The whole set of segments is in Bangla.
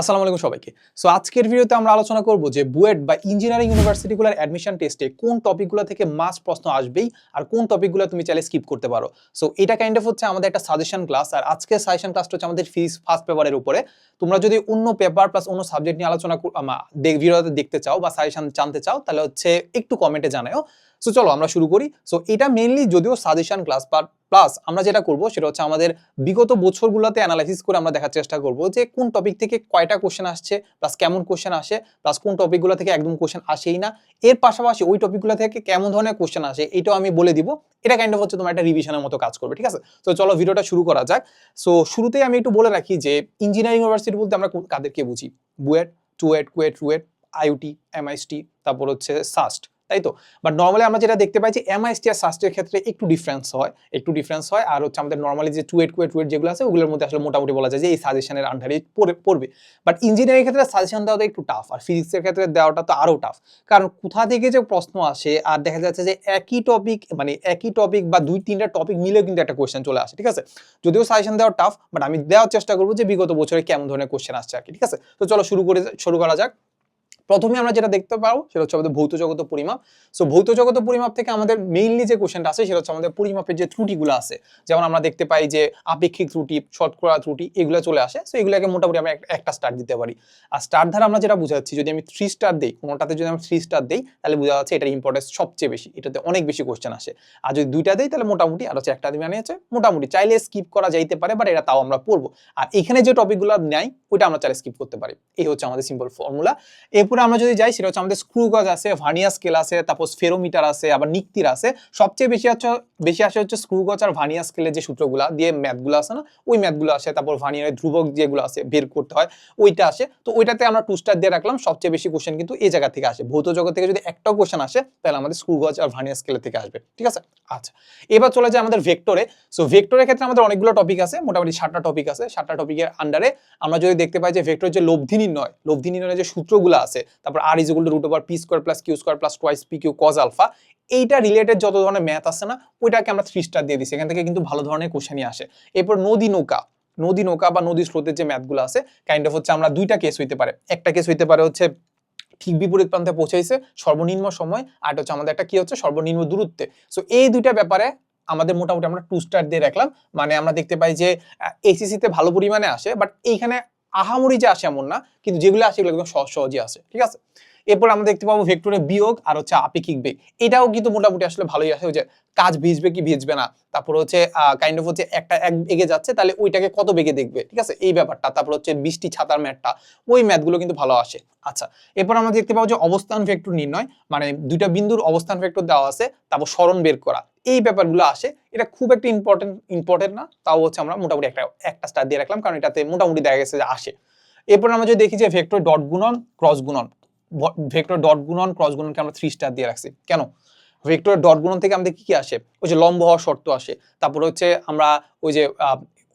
আসসালামু আলাইকুম সবাইকে। সো আজকের ভিডিওতে আমরা আলোচনা করব যে বুয়েট বা ইঞ্জিনিয়ারিং ইউনিভার্সিটিগুলোর অ্যাডমিশন টেস্টে কোন টপিকগুলো থেকে মাস প্রশ্ন আসবেই আর কোন টপিকগুলো তুমি চাইলে স্কিপ করতে পারো। সো এটা কাইন্ড অফ হচ্ছে আমাদের একটা সাজেশন ক্লাস আর আজকের সাজেশন ক্লাসটা হচ্ছে আমাদের ফিজিক্স ফার্স্ট পেপারের উপরে। তোমরা যদি অন্য পেপার প্লাস অন্য সাবজেক্ট নিয়ে আলোচনা ভিডিওতে দেখতে চাও বা সাজেশন জানতে চাও, তাহলে হচ্ছে একটু কমেন্টে জানাও সো চলো আমরা শুরু করি। সো এটা মেইনলি যদিও সাজেশন ক্লাস বাট প্লাস আমরা যেটা করব সেটা হচ্ছে আমাদের বিগত বছরগুলোতে অ্যানালাইসিস করে আমরা দেখার চেষ্টা করব যে কোন টপিক থেকে কয়টা কোশ্চেন আসছে প্লাস কেমন কোশ্চেন আসে প্লাস কোন টপিকগুলো থেকে একদম কোশ্চেন আসেই না। এর পাশাপাশি ওই টপিকগুলো থেকে কেমন ধরনের কোশ্চেন আসে এটাও আমি বলে দিব। এটা কাইন্ড অফ হচ্ছে তোমার একটা রিভিশনের মতো কাজ করবে, ঠিক আছে? তো চলো ভিডিওটা শুরু করা যাক। সো শুরুতেই আমি একটু বলে রাখি যে ইঞ্জিনিয়ারিং ইউনিভার্সিটি বলতে আমরা কাদেরকে বুঝি। BUET, TUET, KUET, RUET IUT MIST, তারপর হচ্ছে সাস্ট। তাই তো? বাট নর্মালি আমরা যেটা দেখতে পাই যে এমআইএসটি আর সাস্টের ক্ষেত্রে একটু ডিফারেন্স হয়, একটু ডিফারেন্স হয়। আর হচ্ছে আমাদের নর্মালি যে টু টুয়েট কুয়েট রুয়েট যেগুলো আছে, ওগুলোর মধ্যে আসলে মোটামুটি বলা যায় যে এই সাজেশনের আন্ডারে পড়বে। বাট ইঞ্জিনিয়ারিং ক্ষেত্রে সাজেশন দেওয়াটা একটু টাফ আর ফিজিক্সের ক্ষেত্রে দেওয়াটা তো আরও টাফ কারণ কোথা থেকে যে প্রশ্ন আসে, আর দেখা যাচ্ছে যে একই টপিক মানে একই টপিক বা দুই, তিনটা টপিক মিলেও কিন্তু একটা কোয়েশ্চেন চলে আসে, ঠিক আছে? যদিও সাজেশন দেওয়া টাফ বাট আমি দেওয়ার চেষ্টা করব যে বিগত বছরে কেমন ধরনের কোয়েশ্চেন আসছে আর কি, ঠিক আছে? তো চলো শুরু করে, শুরু করা যাক। প্রথমে আমরা যেটা দেখতে পাবো সেটা হচ্ছে আমাদের ভৌত জগত পরিমাপ। সো ভৌত জগত পরিমাপ থেকে আমাদের মেইনলি যে কোশ্চেনটা আছে, সেটা হচ্ছে আমাদের পরিমাপের যে ত্রুটিগুলো আছে। যেমন আমরা দেখতে পাই যে আপেক্ষিক ত্রুটি, শতকরা ত্রুটি, এগুলো চলে আসে। সো এগুলোকে মোটামুটি আমরা একটা স্টার দিতে পারি। আর স্টার দ্বারা আমরা যেটা বুঝাচ্ছি, যদি আমি থ্রি স্টার দিই, কোনোটাতে যদি আমি থ্রি স্টার দিই, তাহলে বোঝা যাচ্ছে এটার ইম্পর্টেন্স সবচেয়ে বেশি। এটাতে অনেক বেশি কোশ্চেন আসে। আর যদি দুইটা দিই, তাহলে মোটামুটি আর হচ্ছে একটা দিবে আছে, মোটামুটি। চাইলে স্কিপ করা যাইতে পারে বাট এটা তাও আমরা পড়ব। আর এখানে যে টপিকগুলো নেয়, ওইটা আমরা চাইলে স্কিপ করতে পারি। এই হচ্ছে আমাদের সিম্পল ফর্মুলা এরপরে আমরা যদি যাই, সেটা হচ্ছে আমাদের স্ক্রু গজ আছে ভার্নিয়ার স্কেল আছে, তারপর ফেরোমিটার আছে, আবার নিক্তির আছে। সবচেয়ে বেশি হচ্ছে, বেশি আসে হচ্ছে স্ক্রু গজ আর ভানিয়া স্কেলের যে সূত্রগুলো দিয়ে ম্যাথগুলো আছে না, ওই ম্যাথগুলো আসে, তারপর ভার্নিয়ারের ধ্রুবক যেগুলো আছে বের করতে হয়, ওইটা আসে। তো ওইটাতে আমরা টু স্টার দিয়ে রাখলাম, সবচেয়ে বেশি কোশ্চেন কিন্তু এই জায়গা থেকে আসে। ভৌত জগৎ থেকে যদি একটাও কোশ্চেন আসে, তাহলে আমাদের স্ক্রু গজ আর ভানিয়া স্কেলের থেকে আসবে। ঠিক আছে? আচ্ছা। এবার চলে যায় আমাদের ভেক্টরে সো ভেক্টরের ক্ষেত্রে আমাদের অনেকগুলো টপিক আছে, মোটামুটি সাতটা টপিক আছে। সাতটা টপিকের আন্ডারে আমরা যদি দেখতে পাই যে ভেক্টর যে লব্ধি নির্ণয়, লব্ধি নির্ণয়ের যে সূত্রগুলো আছে তারপর R is equal to root over p square plus q square plus twice p q cos alpha এইটা রিলেটেড যত ধরনের ম্যাথ আছে না, ওইটাকে আমরা থ্রি স্টার দিয়ে দিচ্ছি এখান থেকে কিন্তু ভালো ধরনের কোশ্চেনই আসে। এরপর নদী নৌকা। নদী নৌকা বা নদী স্রোতের যে ম্যাথগুলো আছে কাইন্ড অফ হচ্ছে আমরা দুইটা কেস হইতে পারে। একটা কেস হইতে পারে হচ্ছে ঠিক বিপরীত প্রান্তে পৌঁছাইছে, সর্বনিম্ন সময়, আর হচ্ছে আমাদের একটা কি হচ্ছে, সর্বনিম্ন দূরত্বে। সো এই দুইটা ব্যাপারে আমাদের মোটামুটি আমরা টু স্টার দিয়ে রাখলাম। মানে আমরা দেখতে পাই যে এসিসি তে ভালো পরিমাণে আসে বাট এইখানে আহামরি যে আসে এমন না, কিন্তু যেগুলো আসে এগুলো একদম সহজ সহজে আসে, ঠিক আছে? এরপর আমরা দেখতে পাবো ভেক্টরের বিয়োগ আর হচ্ছে আপেক্ষিক বেগ। এটাও কিন্তু মোটামুটি আসলে ভালোই আসে যে কাজ ভিজবে কি ভিজবে না। তারপর হচ্ছে কাইন্ড অফ হচ্ছে একটা এক বেগে যাচ্ছে, তাহলে ওইটাকে কত বেগে দেখবে? ঠিক আছে? এই ব্যাপারটা। তারপর হচ্ছে বৃষ্টি ছাতার ম্যাটটা। ওই ম্যাথগুলো কিন্তু ভালো আসে। আচ্ছা এরপর আমরা দেখতে পাবো যে অবস্থান ভেক্টর নির্ণয় মানে দুইটা বিন্দুর অবস্থান ভেক্টর দেওয়া আছে, তারপর স্মরণ বের করা। এই ব্যাপারগুলো আসে। এটা খুব একটা ইম্পর্টেন্ট ইম্পর্টেন্ট না। তাও হচ্ছে আমরা মোটামুটি একটা একটা স্টার দিয়ে রাখলাম, কারণ এটাতে মোটামুটি দেখা গেছে যে আসে। এরপর আমরা যদি দেখি যে ভেক্টর ডট গুণন, ক্রস গুণন ভেক্টর ডট গুণন ক্রস গুণনকে আমরা থ্রি স্টার দিয়ে রাখছি। কেন? ভেক্টর ডট গুণন থেকে আমাদের কি কি আসে? ওই যে লম্ব হওয়ার শর্ত আসে। তারপর হচ্ছে আমরা ওই যে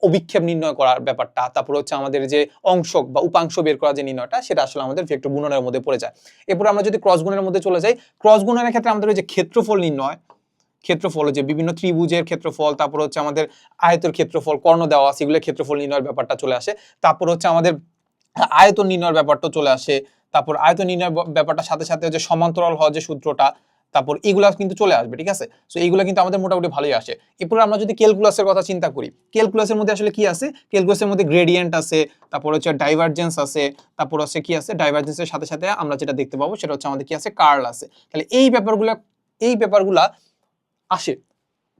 অভিক্ষেপ নির্ণয় করার ব্যাপারটা, তারপর হচ্ছে আমাদের যে অংশক বা উপাংশ বের করার যে নির্ণয়টা, সেটা আসলে আমাদের ভেক্টর গুণনের মধ্যে পড়ে যায়। এরপর আমরা যদি ক্রস গুণনের মধ্যে চলে যাই ক্রস গুণনের ক্ষেত্রে আমাদের ওই যে ক্ষেত্রফল নির্ণয়, ক্ষেত্রফল যে বিভিন্ন ত্রিভুজের ক্ষেত্রফল, তারপর হচ্ছে আমাদের আয়তের ক্ষেত্রফল, কর্ণ দেওয়া আছে এগুলোর ক্ষেত্রফল নির্ণয়ের ব্যাপারটা চলে আসে। তারপর হচ্ছে আমাদের আয়তন নির্ণয়ের ব্যাপারটা চলে আসে। তারপর আয়তন নির্ণয়ের ব- ব্যাপারটার সাথে সাথে যে সমান্তরাল হওয়ার যে সূত্রটা, তারপর এগুলা কিন্তু চলে আসবে, ঠিক আছে? সো এইগুলো কিন্তু আমাদের মোটামুটি ভালোই আসে। এরপর আমরা যদি ক্যালকুলাসের কথা চিন্তা করি ক্যালকুলাসের মধ্যে আসলে কি আছে? ক্যালকুলাসের মধ্যে গ্রেডিয়েন্ট আছে, তারপর হচ্ছে ডাইভারজেন্স আছে, তারপর হচ্ছে কি আছে? ডাইভারজেন্সের সাথে সাথে আমরা যেটা দেখতে পাবো, সেটা হচ্ছে আমাদের কি আছে? কার্ল আছে। তাহলে এই ব্যাপারগুলো, এই ব্যাপারগুলা আসে।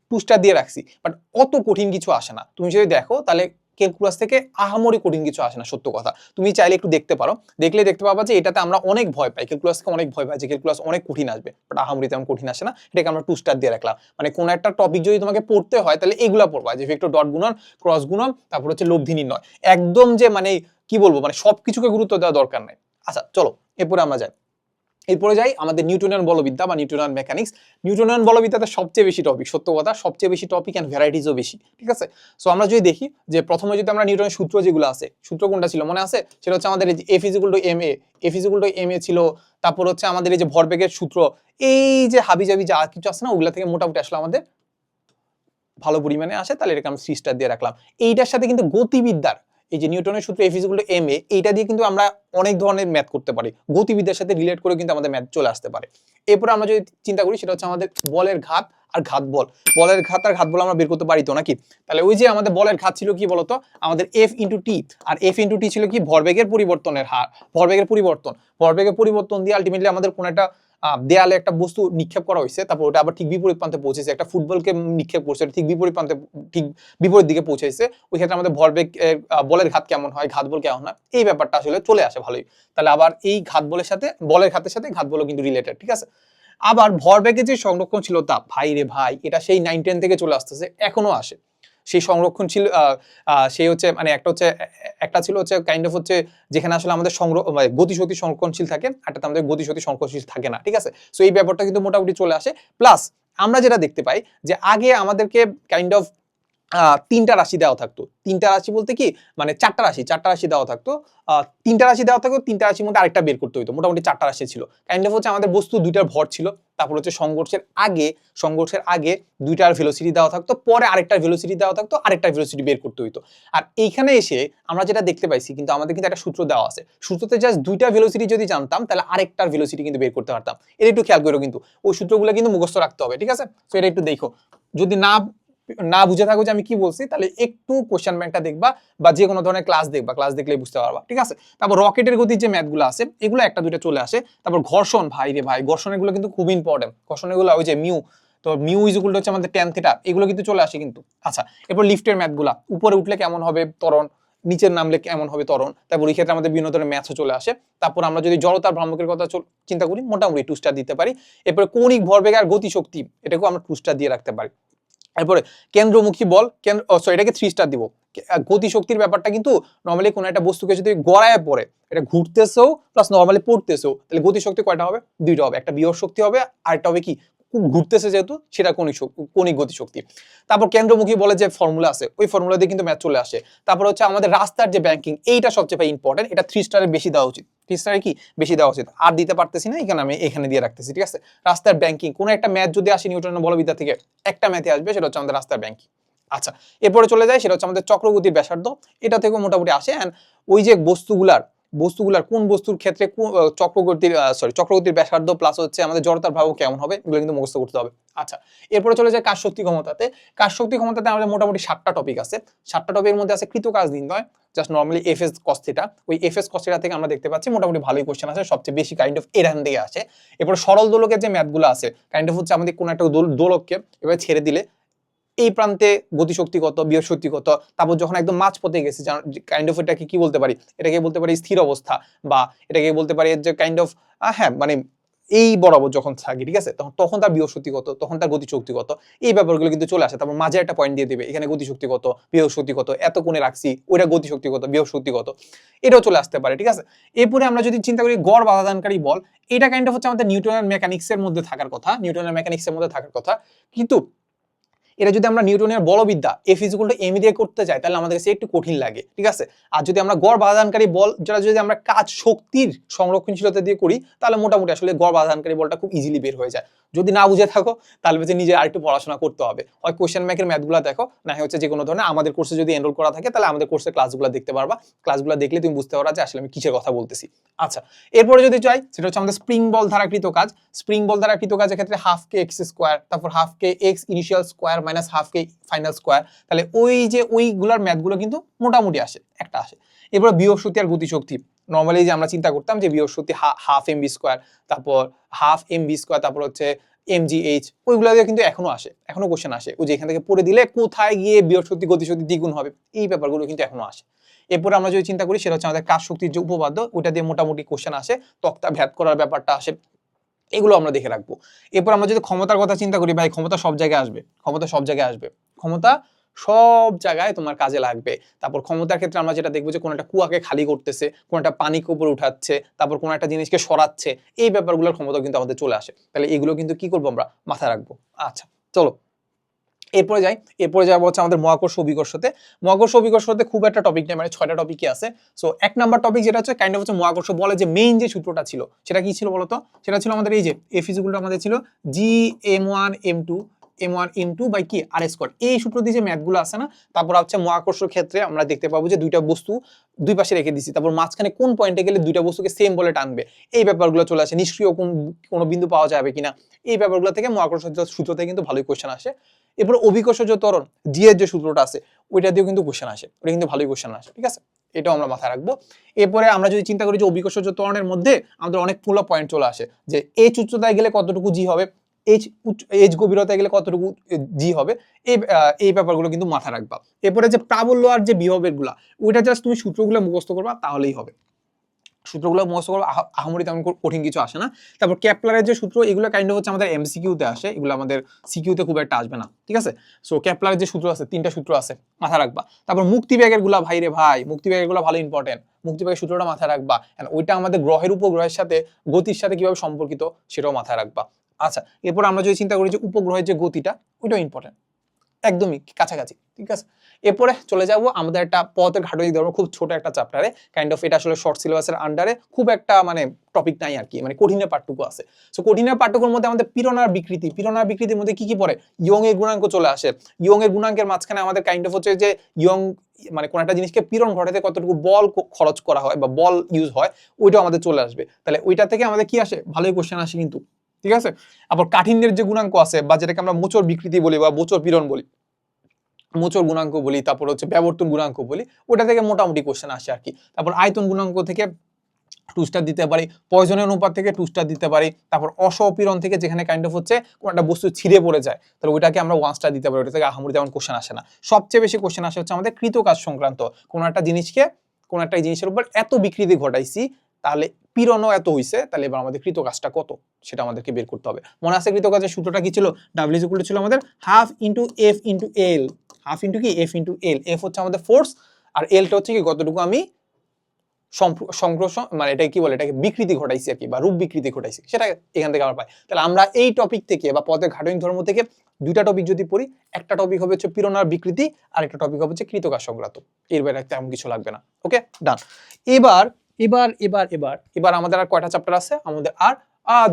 টু স্টার দিয়ে রাখছি। বাট অত কঠিন কিছু আসে না। তুমি যদি দেখো, তাহলে ক্যালকুলাস থেকে আহামরি কঠিন কিছু আসে না, সত্য কথা। তুমি চাইলে একটু দেখতে পারো। দেখলে দেখতে পাবা যে এটাতে আমরা অনেক ভয় পাই। ক্যালকুলাস থেকে অনেক ভয় পাই যে ক্যালকুলাস অনেক কঠিন আসবে। বাট আহামরি তেমন কঠিন আসে না। এটাকে আমরা টু স্টার দিয়ে রাখলাম। মানে কোনো একটা টপিক যদি তোমাকে পড়তে হয়, তাহলে এগুলা পড়বা। যে ভেক্টর ডট গুণন ক্রস গুণন, তারপর হচ্ছে লব্ধি নির্ণয়। একদম যে মানে কি বলব? মানে সবকিছুকে গুরুত্ব দেওয়া দরকার নাই। আচ্ছা চলো, এরপরে আমরা যাই। এরপরে যাই আমাদের নিউটনের বলবিদ্যা বা নিউটনিয়ান মেকানিক্স নিউটনিয়ান বলবিদ্যাতে সবচেয়ে বেশি টপিক সত্য কথা, সবচেয়ে বেশি টপিক অ্যান্ড ভ্যারাইটিসও বেশি, ঠিক আছে? সো আমরা যদি দেখি যে প্রথমে যদি আমরা নিউটনের সূত্র যেগুলো আছে, সূত্র কোনটা ছিল মনে আছে? সেটা হচ্ছে আমাদের F is equal to M A F is equal to M A ছিল, তারপর হচ্ছে আমাদের এই যে ভরবেগের সূত্র, এই যে হাবি জাবি যা কিছু আছে না, ওগুলা থেকে মোটামুটি আসলে আমাদের ভালো পরিমাণে আসে, তাহলে এটাকে আমরা থ্রি স্টার দিয়ে রাখলাম। এইটার সাথে কিন্তু গতিবিদ্যার এই যে নিউটনের সূত্র F is equal to M A এইটা দিয়ে কিন্তু আমরা অনেক ধরনের ম্যাথ করতে পারি। গতিবিদ্যার সাথে রিলেট করে কিন্তু আমাদের ম্যাথ চলে আসতে পারে। এরপরে আমরা যদি চিন্তা করি, সেটা হচ্ছে আমাদের বলের ঘাত। আর ঘাত বল। বলের ঘাত আর ঘাত বল আমরা বের করতে পারি তো নাকি? তাহলে ওই যে আমাদের বলের ঘাত ছিল কি বলতো? আমাদের এফ ইন্টু টি আর এফ ইন্টু টি ছিল কি? ভরবেগের পরিবর্তনের হার। ভরবেগের পরিবর্তন। ভরবেগের পরিবর্তন দিয়ে আলটিমেটলি আমাদের কোন একটা দেয়ালে একটা বস্তু নিক্ষেপ করা হয়েছে। তারপর ওটা আবার ঠিক বিপরীত প্রান্তে পৌঁছেছে। একটা ফুটবলকে নিক্ষেপ করছে। ঠিক বিপরীত প্রান্তে, ঠিক বিপরীত দিকে পৌঁছেছে। ওই ক্ষেত্রে আমাদের ভরবেগ বলের ঘাত কেমন হয়? ঘাত বল কেমন হয়? এই ব্যাপারটা আসলে চলে আসে ভালোই। তাহলে আবার এই ঘাত বলের সাথে, বলের ঘাতের সাথে ঘাত বলও কিন্তু রিলেটেড ঠিক আছে? আবার ভরবেগে যে সংরক্ষণ ছিল তা, ভাই রে ভাই, এটা সেই নাইন টেন থেকে চলে আসতেছে, এখনও আসে। সেই সংরক্ষণ ছিল সেই হচ্ছে মানে একটা হচ্ছে, একটা ছিল হচ্ছে কাইন্ড অফ হচ্ছে যেখানে আসলে আমাদের সংরক্ষ মানে গতিশক্তি সংরক্ষণশীল থাকে একটা আমাদের গতিশক্তি সংরক্ষণশীল থাকে না, ঠিক আছে? সো এই ব্যাপারটা কিন্তু মোটামুটি চলে আসে। প্লাস আমরা যেটা দেখতে পাই যে আগে আমাদেরকে কাইন্ড অফ তিনটা রাশি দেওয়া থাকতো। তিনটা রাশি বলতে কি? মানে চারটা রাশি চারটা রাশি দেওয়া থাকতো। তিনটা রাশি দেওয়া থাকতো, তিনটা রাশির মধ্যে আরেকটা বের করতে হতো মোটামুটি চারটা রাশি ছিল। কাইন্ড অফ হচ্ছে আমাদের বস্তু দুইটার ভর ছিল। তারপর হচ্ছে সংঘর্ষের আগে সংঘর্ষের আগে দুইটার ভেলোসিটি দেওয়া থাকতো। পরে আরেকটা ভেলোসিটি দেওয়া থাকতো, আরেকটা ভেলোসিটি বের করতে হইতো। আর এইখানে এসে আমরা যেটা দেখতে পাইছি, কিন্তু আমাদের কিন্তু একটা সূত্র দেওয়া আছে। সূত্রতে জাস্ট দুইটা ভেলোসিটি যদি জানতাম, তাহলে আরেকটার ভেলোসিটি কিন্তু বের করতে পারতাম। এটা একটু খেয়াল করো কিন্তু। ওই সূত্রগুলো কিন্তু মুখস্থ রাখতে হবে, ঠিক আছে? তো এটা একটু দেখো। যদি না না বুঝে থাকো যে আমি কি বলছি, তাহলে একটু কোশ্চেন ব্যাংকটা দেখবা বা যে কোনো ধরনের ক্লাস দেখবা ক্লাস দেখলেই বুঝতে পারবা, ঠিক আছে? তারপর রকেটের গতির যে ম্যাথগুলো আছে, এগুলো একটা দুইটা চলে আসে। তারপর ঘর্ষণ, ভাই রে ভাই ঘর্ষণেরগুলো কিন্তু খুব ইম্পর্টেন্ট ঘর্ষণেরগুলো ওই যে মিউ তো মিউ ইজুকুল হচ্ছে আমাদের টেন থিটা এগুলো কিন্তু চলে আসে কিন্তু। আচ্ছা এরপর লিফটের ম্যাথগুলা উপরে উঠলে কেমন হবে ত্বরণ, নিচের নামলে কেমন হবে ত্বরণ, তারপর এই ক্ষেত্রে আমাদের বিভিন্ন ধরনের ম্যাথও চলে আসে। তারপর আমরা যদি জড়তার ভ্রামকের কথা চিন্তা করি, মোটামুটি টু স্টার দিতে পারি। এরপরে কৌণিক ভরবেগ আর গতিশক্তি, এটাকেও আমরা টু স্টার দিয়ে রাখতে পারি। এরপরে কেন্দ্রমুখী বল, কেন্দ্র সরি এটাকে থ্রি স্টার দিব। গতি শক্তির গতিশক্তির ব্যাপারটা কিন্তু নর্মালি কোনো একটা বস্তুকে যদি গড়ায় পড়ে, এটা ঘুরতেছেও প্লাস নর্মালি পড়তেছেও, তাহলে গতিশক্তি কয়টা হবে? দুইটা হবে। একটা বৃহৎ শক্তি হবে আর একটা হবে কি? ঘুরতেছে যেহেতু, সেটা কণিক কণিক গতিশক্তি তারপর কেন্দ্রমুখী বলে যে ফর্মুলা আছে, ওই ফর্মুলা দিয়ে কিন্তু ম্যাথ চলে আসে। তারপর হচ্ছে আমাদের রাস্তার যে ব্যাংকিং এইটা সবচেয়ে ইম্পর্টেন্ট এটা থ্রি স্টারের বেশি দেওয়া উচিত। থ্রি স্টারে কি? বেশি দেওয়া উচিত। আর দিতে পারতেছি না, এখানে আমি এখানে দিয়ে রাখতেছি, ঠিক আছে? রাস্তার ব্যাংকিং কোনো একটা ম্যাথ যদি আসে নিউটনের বলবিদ্যা থেকে, একটা ম্যাথে আসবে, সেটা হচ্ছে আমাদের রাস্তার ব্যাংকিং আচ্ছা এরপরে চলে যায় সেটা হচ্ছে আমাদের চক্রগতির ব্যাসার্ধ, এটা থেকেও মোটামুটি আসে। অ্যান্ড ওই যে বস্তুগুলার বস্তুগুলার কোন বস্তুর ক্ষেত্রে চক্রগতির সরি চক্রগতির ব্যাসার্ধ প্লাস হচ্ছে আমাদের জড়তার ভাব কেমন হবে, এগুলো কিন্তু মুখস্থ করতে হবে। আচ্ছা এরপরে চলে যায় কাজ শক্তি ক্ষমতাতে। কাজ শক্তি ক্ষমতাতে আমাদের মোটামুটি সাতটা টপিক আছে। সাতটা টপিকের মধ্যে আছে কৃত কাজ নির্ণয় জাস্ট নর্মালি এফ এস কস্তিটা ওই এফ এস কস্তিটা থেকে আমরা দেখতে পাচ্ছি মোটামুটি ভালোই কোশ্চেন আছে, সবচেয়ে বেশি কাইন্ড অফ এরান দিয়ে আসে। এরপর সরল দোলকের যে ম্যাথগুলো আছে কাইন্ড অফ হচ্ছে আমাদের কোনো একটা দোল- দোলককে এবার ছেড়ে দিলে এই প্রান্তে গতিশক্তি কত বিয়োগ শক্তি কত? তারপর যখন একদম মাঝ পথে গেছে কাইন্ড অফ এটাকে কি বলতে পারি? এটাকে বলতে পারি স্থির অবস্থা বা এটাকে বলতে পারি যে কাইন্ড অফ হ্যাঁ মানে এই বরাবর যখন থাকে, ঠিক আছে? তখন তখন তার শক্তি কত, তখন তার গতিশক্তি কত? এই ব্যাপারগুলো কিন্তু চলে আসে। তারপর মাঝে একটা পয়েন্ট দিয়ে দেবে, এখানে গতিশক্তি কত শক্তি কত, এত কোণে রাখছি, ওইটা গতিশক্তি কত বিয়োগ শক্তি কত? এটাও চলে আসতে পারে, ঠিক আছে? এরপরে আমরা যদি চিন্তা করি গড় বাধাদানকারী বল, এটা কাইন্ড অফ হচ্ছে আমাদের নিউটনের মেকানিক্সের মধ্যে থাকার কথা নিউটনের মেকানিক্সের মধ্যে থাকার কথা। কিন্তু এটা যদি আমরা নিউটনের বলবিদ্যা F is equal to M দিয়ে করতে চাই তাহলে আমাদের কাছে একটু কঠিন লাগে, ঠিক আছে? আর যদি আমরা গড় বাধাদানকারী বল, যেটা যদি আমরা কাজ শক্তির সংরক্ষণশীলতা দিয়ে করি, তাহলে মোটামুটি আসলে গড় বাধাদানকারী বলটা খুব ইজিলি বের হয়ে যায়। যদি না বুঝে থাকো, তাহলে হচ্ছে নিজে আরেকটু পড়াশোনা করতে হবে। হয় কোশ্চেন ব্যাংকের ম্যাথগুলো দেখো, না হচ্ছে যে কোনো ধরনের আমাদের কোর্সে যদি এনরোল করা থাকে, তাহলে আমাদের কোর্সের ক্লাসগুলো দেখতে পারবা। ক্লাসগুলো দেখলে তুমি বুঝতে পারবা যে আসলে আমি কিসের কথা বলতেছি। আচ্ছা এরপরে যদি চাই, সেটা হচ্ছে আমাদের স্প্রিং বল দ্বারা কৃত কাজ। স্প্রিং বল দ্বারা কৃত কাজের ক্ষেত্রে হাফ কে এক্স স্কোয়ার তারপর half k x initial square minus half k final square তাহলে ওই যে ওইগুলোর ম্যাথগুলো কিন্তু মোটামুটি আসে, একটা আসে। এরপর শক্তি আর গতিশক্তি নর্মালি যে আমরা চিন্তা করতাম যে শক্তি হাফ এম বি স্কোয়ার তারপর হাফ এম বি স্কোয়ার তারপর হচ্ছে এম জি এইচ ওইগুলো দিয়ে কিন্তু এখনও আসে, এখনও কোশ্চেন আসে। ওই যে এখান থেকে পড়ে দিলে কোথায় গিয়ে শক্তি গতিশক্তি দ্বিগুণ হবে, এই ব্যাপারগুলো কিন্তু এখনও আসে। এরপরে আমরা যদি চিন্তা করি, সেটা হচ্ছে আমাদের কাজ শক্তির যে উপপাদ্য, ওইটা দিয়ে মোটামুটি কোশ্চেন আসে তক্তা ভ্যাদ করার ব্যাপারটা আসে। এগুলো আমরা দেখে রাখব। এরপর আমরা যদি ক্ষমতার কথা চিন্তা করি, ভাই, ক্ষমতা সব জায়গায় আসবে, ক্ষমতা সব জায়গায় আসবে। ক্ষমতা সব জায়গায় তোমার কাজে লাগবে। তারপর ক্ষমতার ক্ষেত্রে আমরা যেটা দেখব যে কোনো একটা কুয়াকে খালি করতেছে, কোনো একটা পানিকে উপরে উঠাচ্ছে, তারপর কোনো একটা জিনিসকে সরাচ্ছে, এই ব্যাপারগুলোর ক্ষমতা কিন্তু আমাদের চলে আসে। তাহলে এগুলো কিন্তু কি করব আমরা? মাথায় রাখব। আচ্ছা চলো। এরপরে যাই, এরপরে যাব হচ্ছে আমাদের মহাকর্ষ অভিকর্ষতে। মহাকর্ষ অভিকর্ষতে খুব একটা টপিক নেই মানে ছয়টা টপিকই আছে। সো এক নাম্বার টপিক যেটা হচ্ছে কাইন্ড অফ হচ্ছে মহাকর্ষ, বলে যে মেইন যে সূত্রটা ছিল, সেটা কি ছিল বলতো? সেটা ছিল আমাদের এই যে এফ ইজিকুলটা আমাদের ছিল G m one m two m one m two by কি আর স্কোয়ার এই সূত্র দিয়ে যে ম্যাথগুলো আছে না, তারপর হচ্ছে মহাকর্ষ ক্ষেত্রে আমরা দেখতে পাবো যে দুইটা বস্তু দুই পাশে রেখে দিচ্ছি তারপর মাঝখানে কোন পয়েন্টে গেলে দুইটা বস্তুকে সেম বলে টানবে? এই ব্যাপারগুলো চলে আসে। নিষ্ক্রিয় কোন, কোনো বিন্দু পাওয়া যাবে কিনা? এই ব্যাপারগুলো থেকে মহাকর্ষ সূত্র থেকে কিন্তু ভালোই কোয়েশ্চেন আসে। এরপর অভিকর্ষ যে ত্বরণ জি এর যে সূত্রটা আছে, ওইটা দিয়েও কিন্তু কোশ্চেন আসে। ওটা কিন্তু ভালোই কোশ্চেন আসে, ঠিক আছে? এটাও আমরা মাথায় রাখব। এরপরে আমরা যদি চিন্তা করি যে অভিকর্ষ যে ত্বরণের মধ্যে আমাদের অনেকগুলো পয়েন্ট চলে আসে, যে এইচ উচ্চতায় গেলে কতটুকু জি হবে এইচ এইচ গভীরতায় গেলে কতটুকু জি হবে, এই এই ব্যাপারগুলো কিন্তু মাথায় রাখবা। এরপরে যে প্রাবল্য আর যে বিভবেরগুলা, ওইটা জাস্ট তুমি সূত্রগুলো মুখস্থ করবা, তাহলেই হবে। সূত্রগুলো মুখস্থ করব আহা- আহামরি তেমন কঠিন কিছু আসে না। তারপর ক্যাপলারের যে সূত্র, এগুলো কাইন্ড হচ্ছে আমাদের এমসিকিউতে আসে। এগুলো আমাদের সিকিউতে খুব একটা আসবে না, ঠিক আছে? সো ক্যাপলারের যে সূত্র আছে, তিনটা সূত্র আছে মাথা রাখবা। তারপর মুক্তি ব্যাগেরগুলা ভাই রে ভাই, মুক্তি ব্যাগেরগুলো ভালো ইম্পর্টেন্ট মুক্তি ব্যাগের সূত্রটা মাথায় রাখবা। ওইটা আমাদের গ্রহের উপগ্রহের সাথে, গতির সাথে কীভাবে সম্পর্কিত, সেটাও মাথায় রাখবা। আচ্ছা এরপর আমরা যদি চিন্তা করি যে উপগ্রহের যে গতিটা, ওইটাও ইম্পর্টেন্ট একদমই কাছাকাছি, ঠিক আছে? এরপরে চলে যাব আমাদের একটা পথের ঘাটতি ধর্ম খুব ছোট একটা চ্যাপ্টারে কাইন্ড অফ এটা আসলে শর্ট সিলেবাসের আন্ডারে খুব একটা মানে টপিক নাই আর কি মানে কঠিনের পাঠটুকু আছে। সো কঠিনের পাঠটুকুর মধ্যে আমাদের পীড়নার বিকৃতি পীড়নার বিকৃতির মধ্যে কি কি পড়ে? ইয়ং এর গুণাঙ্ক চলে আসে। ইয়ং এর গুণাঙ্কের মাঝখানে আমাদের কাইন্ড অফ হচ্ছে যে ইয়ং মানে কোন একটা জিনিসকে পীড়ন ঘটাতে কতটুকু বল খরচ করা হয় বা বল ইউজ হয়, ওইটাও আমাদের চলে আসবে। তাহলে ওইটা থেকে আমাদের কি আসে? ভালোই কোশ্চেন আসে কিন্তু। ঠিক আছে? আবার কাঠিন্যের যে গুণাঙ্ক আছে বা যেটাকে আমরা মোচর বিকৃতি বলি বা মোচর পীড়ন বলি মোচর গুণাঙ্ক বলি, তারপর হচ্ছে ব্যবর্তন গুণাঙ্ক বলি, ওটা থেকে মোটামুটি কোশ্চেন আসে আর কি। তারপর আয়তন গুণাঙ্ক থেকে টু স্টার দিতে পারি, পয়জনের অনুপাত থেকে টু স্টার দিতে পারি, তারপর অসপীড়ন থেকে যেখানে কাইন্ড অফ হচ্ছে কোনো একটা বস্তু ছিঁড়ে পড়ে যায়, তাহলে ওইটাকে আমরা ওয়ান স্টার দিতে পারি, ওটা থেকে আহামরি তেমন কোশ্চেন আসে না। সবচেয়ে বেশি কোশ্চেন আসে হচ্ছে আমাদের কৃতকাজ সংক্রান্ত, কোনো একটা জিনিসকে, কোনো একটা জিনিসের উপর এত বিকৃতি ঘটাইছি তাহলে পীড়নও এত হইছে, তাহলে এবার আমাদের কৃতকাজটা কত? সেটা আমাদেরকে বের করতে হবে। মনে আছে কৃতকাজের সূত্রটা কি ছিল? ডাব্লিউ ইকুয়াল ছিল আমাদের half into F into L half into কি? এফ ইন্টু এল এফ হচ্ছে আমাদের ফোর্স আর এলটা হচ্ছে কি? কতটুকু আমি সংক্রোশন মানে এটাকে কি বলে? এটাকে বিকৃতি ঘটাইছি আর কি, বা রূপ বিকৃতি ঘটাইছি। সেটা এখান থেকে আমরা পাই। তাহলে আমরা এই টপিক থেকে বা পদের ঘাটনি ধর্ম থেকে দুইটা টপিক যদি পড়ি, একটা টপিক হবে হচ্ছে পীড়নার বিকৃতি, আর একটা টপিক হবে হচ্ছে কৃতকাজ সংক্রান্ত। এর বাইরে তেমন কিছু লাগবে না। ওকে ডান এবার এবার এবার এবার এবার আমাদের আর কয়টা চ্যাপ্টার আছে? আমাদের আর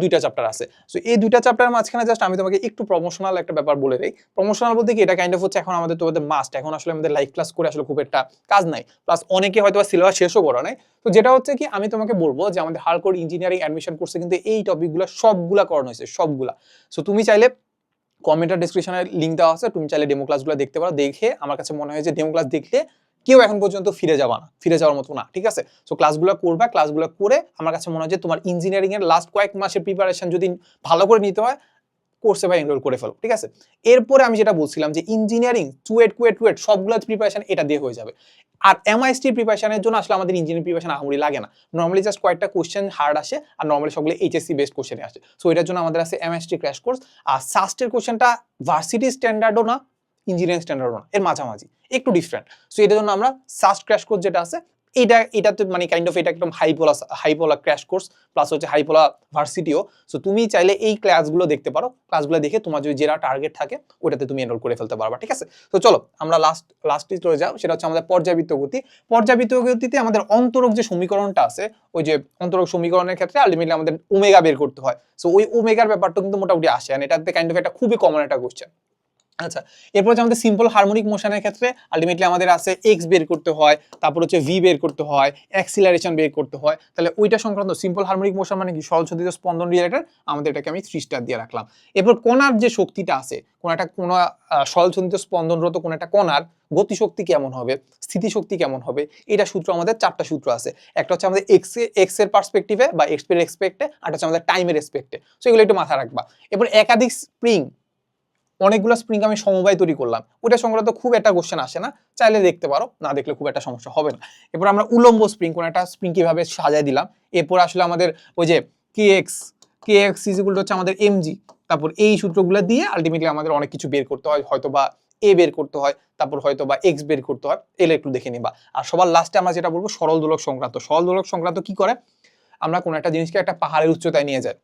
দুইটা চ্যাপ্টার আছে। সো এই দুইটা চ্যাপ্টারের মাঝখানে জাস্ট আমি তোমাকে একটু প্রমোশনাল একটা ব্যাপার বলে দেই। প্রমোশনাল বলতে কি, এটা কাইন্ড অফ হচ্ছে এখন আমাদের তোমাদের মাস্ট এখন আসলে আমাদের লাইভ ক্লাস করে আসলে খুব একটা কাজ নাই। প্লাস অনেকে হয়তো সিলেবাস শেষও করা নাই। তো যেটা হচ্ছে কি, আমি তোমাকে বলব যে আমাদের হালকোড ইঞ্জিনিয়ারিং অ্যাডমিশন কোর্সে কিন্তু এই টপিকগুলো সবগুলা করানো হয়েছে, সবগুলা। সো তুমি চাইলে কমেন্টার ডিসক্রিপশনের লিঙ্ক দেওয়া আছে। তুমি চাইলে ডেমো ক্লাসগুলো দেখতে পারো। দেখে আমার কাছে মনে হয় যে ডেমো ক্লাস দেখলে কেউ এখন পর্যন্ত ফিরে যাবা না, ফিরে যাওয়ার মতো না, ঠিক আছে? সো ক্লাসগুলো করবা ক্লাসগুলো করে আমার কাছে মনে হয় যে তোমার ইঞ্জিনিয়ারিং এর লাস্ট কয়েক মাসের প্রিপারেশন যদি ভালো করে নিতে হয় কোর্সে বা এনরোল করে ফেলো, ঠিক আছে? এরপরে আমি যেটা বলছিলাম যে ইঞ্জিনিয়ারিং চুয়েট কুয়েট টুয়েট সবগুলো প্রিপারেশন এটা দিয়ে হয়ে যাবে। আর এমআইএসটি প্রিপারেশনের জন্য আসলে আমাদের ইঞ্জিনিয়ারিং প্রিপারেশন আহামরি লাগে না। নর্মালি জাস্ট কয়েকটা কোশ্চেন হার্ড আসে আর নর্মালি সবগুলো এইচএসসি বেস্ট কোশ্চেনে আসে। সো এটার জন্য আমাদের আছে এমএসটি ক্র্যাশ কোর্স আর সাস্টের কোশ্চেনটা ভার্সিটি স্ট্যান্ডার্ডও না ইঞ্জিনিয়ারিং স্ট্যান্ডার্ডও না এর মাঝামাঝি, একটু ডিফারেন্ট সো এটার জন্য আমরা সাস্ট ক্র্যাশ কোর্স যেটা আছে, এটা এটা তো মানে কাইন্ড অফ এটা একদম হাইপোলা হাইপোলা ক্র্যাশ কোর্স প্লাস হচ্ছে হাইপোলা ভার্সিটিও সো তুমি চাইলে এই ক্লাসগুলো দেখতে পারো ক্লাসগুলো দেখে তোমার যদি যেটা টার্গেট থাকে, ওটাতে তুমি এনরোল করে ফেলতে পারবা, ঠিক আছে? তো চলো, আমরা লাস্ট লাস্টে চলে যাও, সেটা হচ্ছে আমাদের পর্যাবৃত্ত গতি। পর্যাবৃত্ত গতিতে আমাদের অন্তরক যে সমীকরণটা আছে, ওই যে অন্তরক সমীকরণের ক্ষেত্রে আলটিমেটলি আমাদের ওমেগা বের করতে হয়। সো ওই ওমেগার ব্যাপারটা কিন্তু মোটামুটি আসে এটাতে কাইন্ড অফ একটা খুবই কমন একটা কোশ্চেন আচ্ছা এরপর হচ্ছে আমাদের সিম্পল হারমোনিক মোশনের ক্ষেত্রে আলটিমেটলি আমাদের আছে এক্স বের করতে হয়, তারপর হচ্ছে ভি বের করতে হয় অ্যাক্সিলারেশন বের করতে হয়। তাহলে ওইটা সংক্রান্ত সিম্পল হারমোনিক মোশন মানে কি? সরলচ্ছদিত স্পন্দন রিলেটেড আমাদের এটাকে আমি থ্রি স্টার দিয়ে রাখলাম। এরপর কোনার যে শক্তিটা আছে, কোন একটা কোন সরলচ্ছদিত স্পন্দনরত কোন একটা কণার গতিশক্তি কেমন হবে, স্থিতিশক্তি কেমন হবে, এটা সূত্র আমাদের চারটা সূত্র আছে। একটা হচ্ছে আমাদের এক্স এক্সের পার্সপেক্টিভে বা এক্সপের এক্সপেক্টে আর হচ্ছে আমাদের টাইমের এক্সপেক্টে সো এগুলো একটু মাথায় রাখবা। এরপর একাধিক স্প্রিং অনেকগুলো স্প্রিং আমি সমবায় তৈরি করলাম। ওটা সংক্রান্ত খুব একটা কোশ্চেন আসে না। চাইলে দেখতে পারো, না দেখলে খুব একটা সমস্যা হবে না। এরপর আমরা উলম্ব স্প্রিং কোন একটা স্প্রিং কীভাবে সাজায় দিলাম। এরপর আসলে আমাদের ওই যে কে এক্স কে এক্স ইজিগুলো হচ্ছে আমাদের এমজি তারপর এই সূত্রগুলো দিয়ে আলটিমেটলি আমাদের অনেক কিছু বের করতে হয়। হয়তো বা এ বের করতে হয়, তারপর হয়তো বা এক্স বের করতে হয়। এলে একটু দেখে নিবা। আর সবার লাস্টে আমরা যেটা বলব, সরল দোলক সংক্রান্ত। সরল দোলক সংক্রান্ত কি করে? আমরা কোনো একটা জিনিসকে একটা পাহাড়ের উচ্চতায় নিয়ে যাই।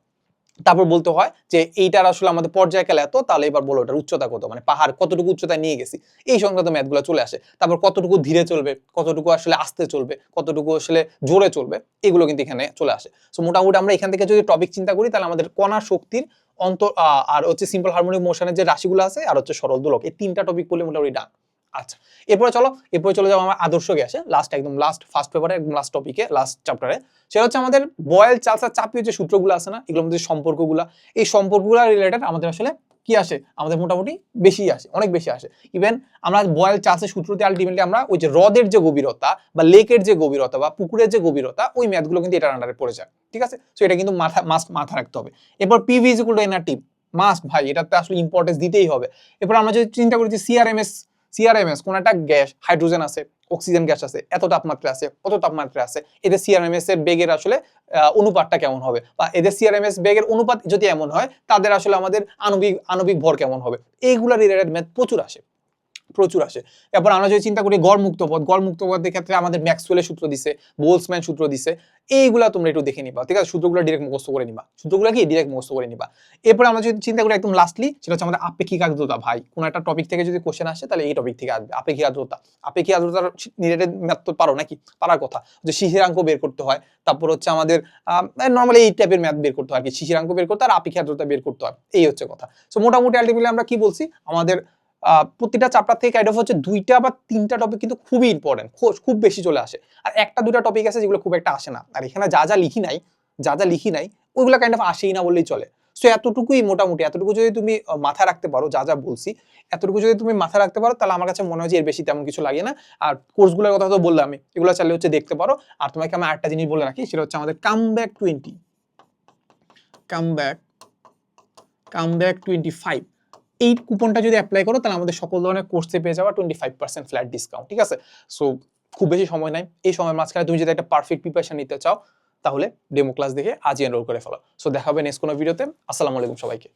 তারপর বলতে হয় যে এইটার আসলে আমাদের পর্যায়কাল এত তাহলে এবার বলো এটার উচ্চতা কত? মানে পাহাড় কতটুকু উচ্চতায় নিয়ে গেছি? এই সংক্রান্ত ম্যাথগুলো চলে আসে। তারপর কতটুকু ধীরে চলবে কতটুকু আসলে আস্তে চলবে কতটুকু আসলে জোরে চলবে এগুলো কিন্তু এখানে চলে আসে। সো মোটামুটি আমরা এখান থেকে যদি টপিক চিন্তা করি তাহলে আমাদের কণা শক্তির অন্তর আহ, আর হচ্ছে সিম্পল হারমোনিক মোশনের যে রাশিগুলো আছে আর হচ্ছে সরল দোলক এই তিনটা টপিক বলে মোটামুটি ডান। আচ্ছা এরপরে চলো, এরপরে চলে যাব আমার আদর্শ গ্যাসে লাস্ট একদম লাস্ট ফার্স্ট পেপারে একদম লাস্ট টপিকে লাস্ট চ্যাপ্টারে সেটা হচ্ছে আমাদের বয়েল চালসা চাপীয় যে সূত্রগুলো আছে না, এগুলোর মধ্যে সম্পর্কগুলো, এই সম্পর্কগুলো রিলেটেড আমাদের আসলে কি আসে? আমাদের মোটামুটি বেশি আসে, অনেক বেশি আসে। ইভেন আমরা বয়েল চাষের সূত্রতে আলটিমেটলি আমরা ওই যে হ্রদের যে গভীরতা বা লেকের যে গভীরতা বা পুকুরের যে গভীরতা, ওই ম্যাথগুলো কিন্তু এটার আন্ডারে পড়ে যায়। ঠিক আছে? সো এটা কিন্তু মাথা মাস্ট মাথা রাখতে হবে। এরপর PV is equal to NRT must ভাই, এটাতে আসলে ইম্পর্টেন্স দিতেই হবে। এরপর আমরা যদি চিন্তা করি যে সিআরএমএস সিআরএমএস কোন একটা গ্যাস, হাইড্রোজেন আছে, অক্সিজেন গ্যাস আছে, এত তাপমাত্রা আছে, কত তাপমাত্রা আছে, এদের সিআরএমএস এর বেগের আসলে অনুপাতটা কেমন হবে? বা এদের সিআরএমএস বেগের অনুপাত যদি এমন হয়, তাদের আসলে আমাদের আণবিক আণবিক ভর কেমন হবে? এইগুলা রিলেটেড ম্যাথ প্রচুর আসে। প্রচুর আসে। এরপর আমরা যদি চিন্তা করি গড় মুক্ত পদ গড় মুক্ত পদের ক্ষেত্রে আমাদের ম্যাক্সওয়েলের সূত্র দিছে, বোলসম্যান সূত্র দিছে, এইগুলা তোমরা একটু দেখে নিবা, ঠিক আছে? সূত্রগুলো ডিরেক্ট মুখস্থ করে নিবা। সূত্রগুলো কি? ডিরেক্ট মুখস্থ করে নিবা। এরপর আমরা যদি চিন্তা করি একদম লাস্টলি সেটা হচ্ছে আমাদের আপেক্ষিক আর্দ্রতা। ভাই, কোন একটা টপিক থেকে যদি কোশ্চেন আসে, তাহলে এই টপিক থেকে আসবে, আপেক্ষিক আর্দ্রতা। আপেক্ষিক আর্দ্রতার রিলেটেড ম্যাথ তো পারো নাকি? পারার কথা। যে শিশিরাঙ্ক বের করতে হয়, তারপর হচ্ছে আমাদের নর্মালি এই টাইপের ম্যাথ বের করতে হয় আর কি। শিশিরাঙ্ক বের করতে হয় আর আপেক্ষিক আর্দ্রতা বের করতে হয়। এই হচ্ছে কথা। সো মোটামুটি আলটিমেটলি আমরা কি বলছি? আমাদের প্রতিটা চ্যাপ্টার থেকে কাইন্ড অফ হচ্ছে দুইটা বা তিনটা টপিক কিন্তু খুবই ইম্পর্টেন্ট খুব বেশি চলে আসে। আর একটা দুটা টপিক আছে যেগুলো খুব একটা আসে না। আর এখানে যা যা লিখি নাই, যা যা লিখি নাই, ওইগুলো কাইন্ড অফ আসেই না বললেই চলে। সো এতটুকুই মোটামুটি, এতটুকু যদি তুমি মাথায় রাখতে পারো, যা যা বলছি, এতটুকু যদি তুমি মাথায় রাখতে পারো, তাহলে আমার কাছে মনে হয় যে এর বেশি তেমন কিছু লাগে না। আর কোর্সগুলোর কথা তো বললাম আমি এগুলো চাইলে হচ্ছে দেখতে পারো। আর তোমাকে আমি আরেকটা জিনিস বলে রাখি, সেটা হচ্ছে আমাদের come back twenty come back come back twenty five এই কুপনটা যদি অ্যাপ্লাই করো, তাহলে আমাদের সকল ধরনের কোর্সে পেয়ে যাওয়া twenty five percent flat discount ঠিক আছে? সো খুব বেশি সময় নাই। এই সময় মাঝখানে তুমি যদি একটা পারফেক্ট প্রিপারেশন নিতে চাও, তাহলে ডেমো ক্লাস দেখে আজই এনরোল করে ফেলো। সো দেখা হবে নেক্সট কোনো ভিডিওতে আসসালামু আলাইকুম সবাইকে।